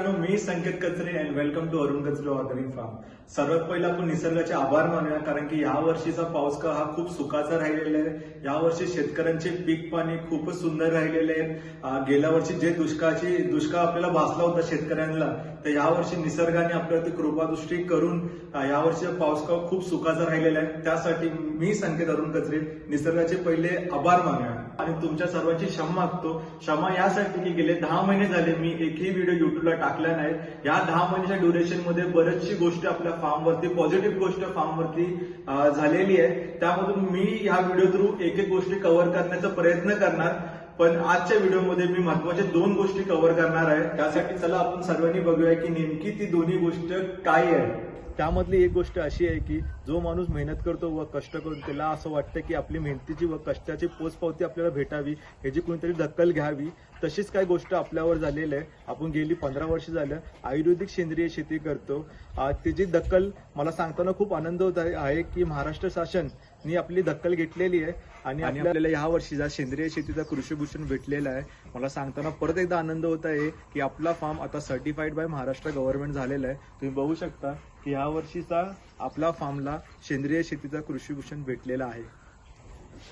मी संकेत कचरे and welcome to Arun कचरे organic form सर्वात पहिला आपण निसर्गाचे आभार मानूया कारण की या वर्षीचा पाऊसकाळ हा खूप सुखाचा राहिलेला आहे. या वर्षी शेतकऱ्यांचे पीक पाणी खूपच सुंदर राहिलेले आहे. गेल्या वर्षी जे दुष्काळाची दुष्काळ आपल्याला भासला होता शेतकऱ्यांना तर या वर्षी निसर्गाने आपल्यावरती कृपादृष्टी करून या वर्षी पाऊस काळ खूप सुखाचा राहिलेला आहे. त्यासाठी मी संकेत अरुण कचरे निसर्गाचे पहिले आभार मानूया. आणि तुमच्या सर्वांची क्षमा मागतो. क्षमा यासाठी की गेले दहा महिने झाले मी एकही व्हिडिओ युट्यूबला टाकला नाही. या दहा महिन्याच्या ड्युरेशनमध्ये बरेचशी गोष्टी आपल्या फार्मवरती पॉझिटिव्ह गोष्ट फार्मवरती झालेली आहे. त्यामधून मी ह्या व्हिडिओ थ्रू एक एक गोष्टी कव्हर करण्याचा प्रयत्न करणार. पण आजच्या व्हिडिओमध्ये मी महत्त्वाच्या दोन गोष्टी कव्हर करणार आहे. त्यासाठी चला आपण सर्वांनी बघूया की नेमकी ती दोन्ही गोष्ट काय आहे. त्यामधली एक गोष्ट अशी आहे की जो माणूस मेहनत करतो व कष्ट करतो त्याला असं वाटतं की आपली मेहनतीची व कष्टाची पोचपावती आपल्याला भेटावी ह्याची कोणीतरी दखल घ्यावी तशीच काय गोष्ट आपल्यावर झालेली आहे. आपण गेली पंधरा वर्ष झालं आयुर्वेदिक सेंद्रिय शेती करतो. त्याची दखल मला सांगताना खूप आनंद होत आहे की महाराष्ट्र शासन शासननी आपली दखल घेतलेली आहे आणि आपल्याला या वर्षीचा सेंद्रिय शेतीचा कृषीभूषण भेटलेला आहे मला सांगताना परत एकदा आनंद होत आहे की आपला फार्म आता सर्टिफाईड बाय महाराष्ट्र गव्हर्नमेंट झालेला आहे. तुम्ही बघू शकता की या वर्षीचा आपला फार्मला सेंद्रिय शेतीचा कृषीभूषण भेटलेला आहे.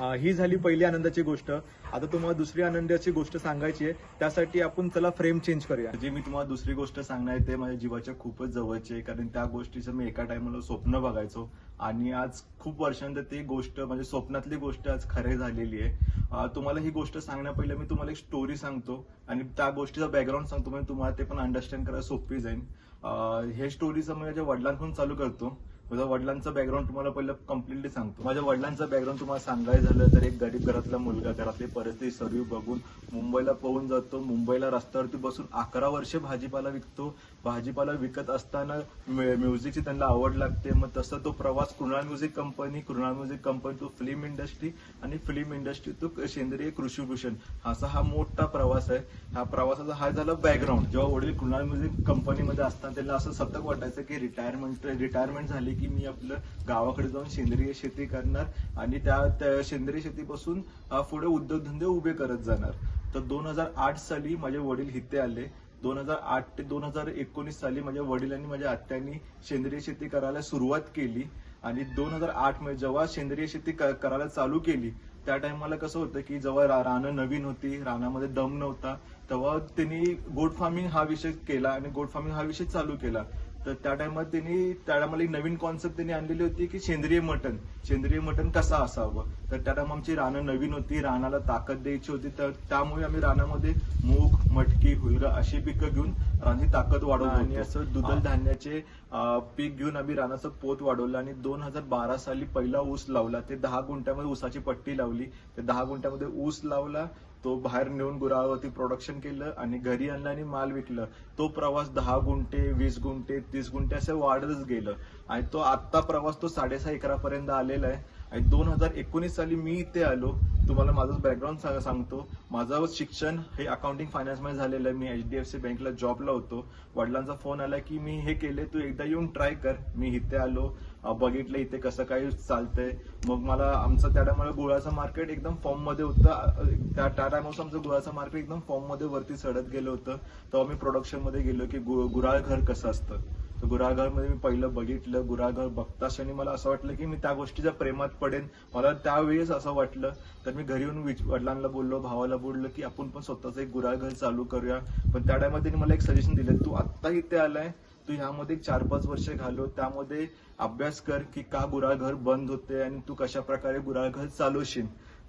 ही झाली पहिली आनंदाची गोष्ट. आता तुम्हाला दुसरी आनंदाची गोष्ट सांगायची आहे त्यासाठी आपण चला फ्रेम चेंज करूया. जे मी तुम्हाला दुसरी गोष्ट सांगणार आहे ते माझ्या जीवाच्या खूपच जवळची आहे कारण त्या गोष्टीचं मी एका टायमाला स्वप्न बघायचो. आणि आज खूप वर्षानंतर ती गोष्ट म्हणजे स्वप्नातली गोष्ट आज खरे झालेली आहे. तुम्हाला ही गोष्ट सांगण्या पहिले मी तुम्हाला एक स्टोरी सांगतो. आणि त्या गोष्टीचा बॅकग्राऊंड सांगतो म्हणजे तुम्हाला ते पण अंडरस्टँड करायला सोपी जाईल. हे स्टोरीचं मी माझ्या वडिलांकडून चालू करतो. माझ्या वडिलांचं बॅकग्राऊंड तुम्हाला पहिलं कम्प्लिटली सांगतो. माझ्या वडिलांचं बॅकग्राऊंड तुम्हाला सांगायचं झालं तर एक गरीब घरातला मुलगा घरातली परिस्थिती सर्व बघून मुंबईला पळून जातो. मुंबईला रस्त्यावरती बसून अकरा वर्ष भाजीपाला विकतो. भाजीपाला विकत असताना म्यु- म्युझिकची त्यांना आवड लागते. मग तसं तो प्रवास Krunal music company Krunal music company to film industry आणि फिल्म इंडस्ट्री टू सेंद्रिय कृषीभूषण. असा हा मोठा प्रवास आहे. हा प्रवासाचा हा झाला बॅकग्राऊंड जेव्हा वडील कृणाल म्युझिक कंपनीमध्ये असताना त्यांना असं सतत वाटायचं की रिटायरमेंट रिटायरमेंट झाली की मी आपलं गावाकडे जाऊन सेंद्रिय शेती करणार आणि त्या सेंद्रिय शेतीपासून पुढे उद्योगधंदे उभे करत जाणार. तर दोन हजार आठ साली माझे वडील हिते आले. दोन हजार आठ ते दोन हजार एकोणीस साली माझ्या वडिलांनी माझ्या आत्यांनी सेंद्रिय शेती करायला सुरुवात केली. आणि दोन हजार आठमध्ये जेव्हा सेंद्रिय शेती करायला चालू केली त्या टायमाला कसं होतं की जेव्हा रानं नवीन होती रानामध्ये दम नव्हता तेव्हा त्यांनी गोट फार्मिंग हा विषय केला आणि गोट फार्मिंग हा विषय चालू केला. तर त्या टायमात त्यांनी त्या टायमाला एक नवीन कॉन्सेप्ट त्यांनी आणलेली होती की सेंद्रिय मटन सेंद्रिय मटन कसं असावं? तर त्या टाइम आमची रानं नवीन होती रानाला ताकद द्यायची होती. तर त्यामुळे आम्ही रानामध्ये मूग मटकी हुलगा अशी पिकं घेऊन रानाची ताकद वाढवली आणि असं दुधल धान्याचे पीक घेऊन आम्ही रानाचं पोत वाढवलं आणि दोन हजार बारा साली पहिला ऊस लावला. ते दहा गुंठ्यामध्ये ऊसाची पट्टी लावली. ते दहा गुंठ्यामध्ये ऊस लावला. तो बाहेर नेऊन गुरावरती प्रोडक्शन केलं आणि घरी आणलं आणि माल विकलं. तो प्रवास दहा गुंठे वीस गुंठे तीस गुंठे असं वाढतच गेलं. आणि तो आत्ता प्रवास तो साडेसहा एकरापर्यंत आलेला आहे. आणि दोन हजार एकोणीस साली मी इथे आलो तुम्हाला माझं बॅकग्राऊंड सांगतो. माझं शिक्षण हे अकाउंटिंग फायनान्समध्ये झालेलं आहे. मी एचडीएफसी बँकला जॉबला होतो. वडिलांचा फोन आला की मी हे केले तू एकदा येऊन ट्राय कर. मी इथे आलो. बघितलं इथे कसं काय चालतंय. मग मला आमचं त्या टायमाला गुळाचं मार्केट एकदम फॉर्ममध्ये होतं. त्या त्या टायमाला आमचं गुळाचं मार्केट एकदम फॉर्ममध्ये वरती चढत गेलं होतं. तेव्हा मी प्रोडक्शनमध्ये गेलो की गुराळ घर कसं असतं? तर गुरागरमध्ये मी पहिलं बघितलं गुरागर बघताच आणि मला असं वाटलं की मी त्या गोष्टीच्या प्रेमात पडेन. मला त्यावेळेस असं वाटलं. तर मी घरी येऊन वडिलांना बोललो भावाला बोललो की आपण पण स्वतःचं एक गुराघर चालू करूया. पण त्या टायमात त्यांनी मला एक सजेशन दिलं तू आत्ता इथे आलाय. तू ह्यामध्ये चार पाच वर्ष घालव. त्यामध्ये अभ्यास कर की का गुराघर बंद होते आणि तू कशा प्रकारे गुराळघर चालवशील.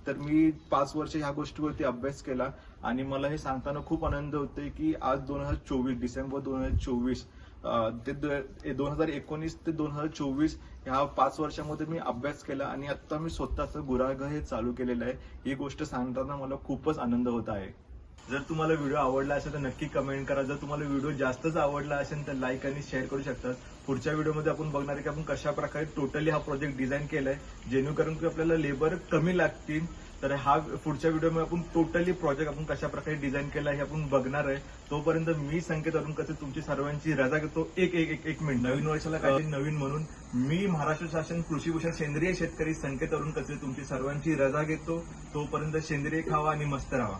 तर मी पाच वर्ष ह्या गोष्टीवरती अभ्यास केला आणि मला हे सांगताना खूप आनंद होते की आज दोन हजार चोवीस डिसेंबर दोन हजार चोवीस ते दोन हजार एकोणीस ते दोन हजार चोवीस ह्या पाच वर्षामध्ये मी अभ्यास केला आणि आता मी स्वतःचं गुराळघर हे चालू केलेलं आहे. ही गोष्ट सांगताना मला खूपच आनंद होत आहे. जर तुम्हाला व्हिडिओ आवडला असेल तर नक्की कमेंट करा. जर तुम्हाला व्हिडिओ जास्तच आवडला असेल तर लाईक आणि शेअर करू शकता पुढच्या व्हिडिओमध्ये आपण बघणार आहे की आपण कशा प्रकारे टोटली हा प्रोजेक्ट डिझाईन केलाय. जेणेकरून की आपल्याला लेबर कमी लागतील. तर हा पुढच्या व्हिडिओमध्ये आपण टोटली प्रोजेक्ट आपण कशा प्रकारे डिझाईन केला हे आपण बघणार आहे. तोपर्यंत मी संकेत अरुण कसे तुमची सर्वांची रजा घेतो. एक एक एक एक मिनिट नवीन वर्षाला काही नवीन म्हणून मी महाराष्ट्र शासन कृषीभूषण सेंद्रिय शेतकरी संकेत अरुण कसे तुमची सर्वांची रजा घेतो. तोपर्यंत सेंद्रिय खावा आणि मस्त राहा.